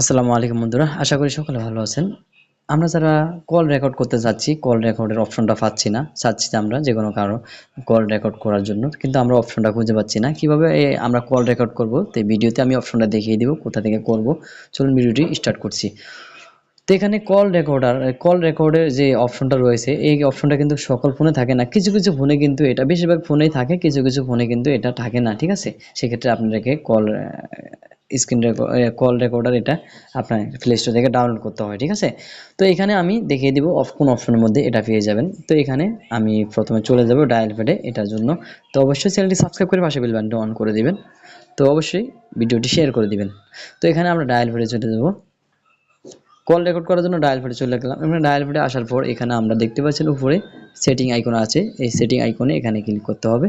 আসসালামু আলাইকুম বন্ধুরা, আশা করি সকলে ভালো আছেন। আমরা যারা কল রেকর্ড করতে যাচ্ছি কল রেকর্ডের অপশনটা পাচ্ছি না, চাচ্ছি আমরা যে কোনো কারও কল রেকর্ড করার জন্য, কিন্তু আমরা অপশনটা খুঁজে পাচ্ছি না। কীভাবে আমরা কল রেকর্ড করব? তো ভিডিওতে আমি অপশনটা দেখিয়ে দিব, কোথা থেকে করব? চলুন ভিডিওটি স্টার্ট করছি। তো এখানে কল রেকর্ডার কল রেকর্ডের যে অপশনটা রয়েছে, এই অপশনটা কিন্তু সকল ফোনে থাকে না। কিছু কিছু ফোনে কিন্তু এটা, বেশিরভাগ ফোনেই থাকে, কিছু কিছু ফোনে কিন্তু এটা থাকে না, ঠিক আছে? সেক্ষেত্রে আপনাদেরকে কল স্ক্রিন কল রেকর্ডার এটা আপনার প্লে স্টোর থেকে ডাউনলোড করতে হয়, ঠিক আছে? তো এখানে আমি দেখিয়ে দিব অফ কোন অপশনের মধ্যে এটা পেয়ে যাবেন। তো এখানে আমি প্রথমে চলে যাব ডায়াল প্যাডে এটার জন্য। তো অবশ্যই চ্যানেলটি সাবস্ক্রাইব করে পাশে বেল বাটনটা অন করে দিবেন। তো অবশ্যই ভিডিওটি শেয়ার করে দিবেন। তো এখানে আমরা ডায়াল প্যাডে চলে যাব। কল রেকর্ড করার জন্য ডায়াল প্যাডে চলে গেলাম। এখানে ডায়াল প্যাডে আসার পর এখানে আমরা দেখতে পাচ্ছেন উপরে সেটিং আইকন আছে। এই সেটিং আইকনে এখানে ক্লিক করতে হবে।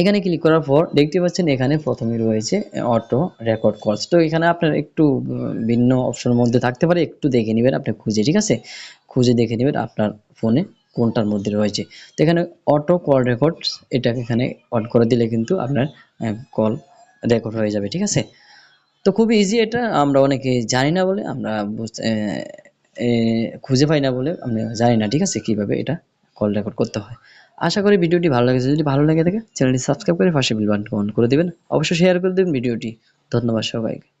এখানে ক্লিক করার পর দেখতে পাচ্ছেন এখানে প্রথমে রয়েছে অটো রেকর্ড কলস তো এখানে আপনার একটু ভিন্ন অপশনের মধ্যে থাকতে পারে, একটু দেখে নেবেন আপনি খুঁজে, ঠিক আছে? খুঁজে দেখে নেবেন আপনার ফোনে কোনটার মধ্যে রয়েছে। তো এখানে অটো কল রেকর্ড এটাকে এখানে অন করে দিলে কিন্তু আপনার কল রেকর্ড হয়ে যাবে, ঠিক আছে? তো খুবই ইজি এটা, আমরা অনেকে জানি না বলে, আমরা খুঁজে পাই না বলে আমরা জানি না, ঠিক আছে? কীভাবে এটা কল রেকর্ড করতে হয়। আশা করি ভিডিওটি ভালো লেগেছে। যদি ভালো লেগে থাকে, চ্যানেলটি সাবস্ক্রাইব করে পাশে বিল বাটন করে দিবেন। অবশ্যই শেয়ার করে দেবেন ভিডিওটি। ধন্যবাদ সবাইকে।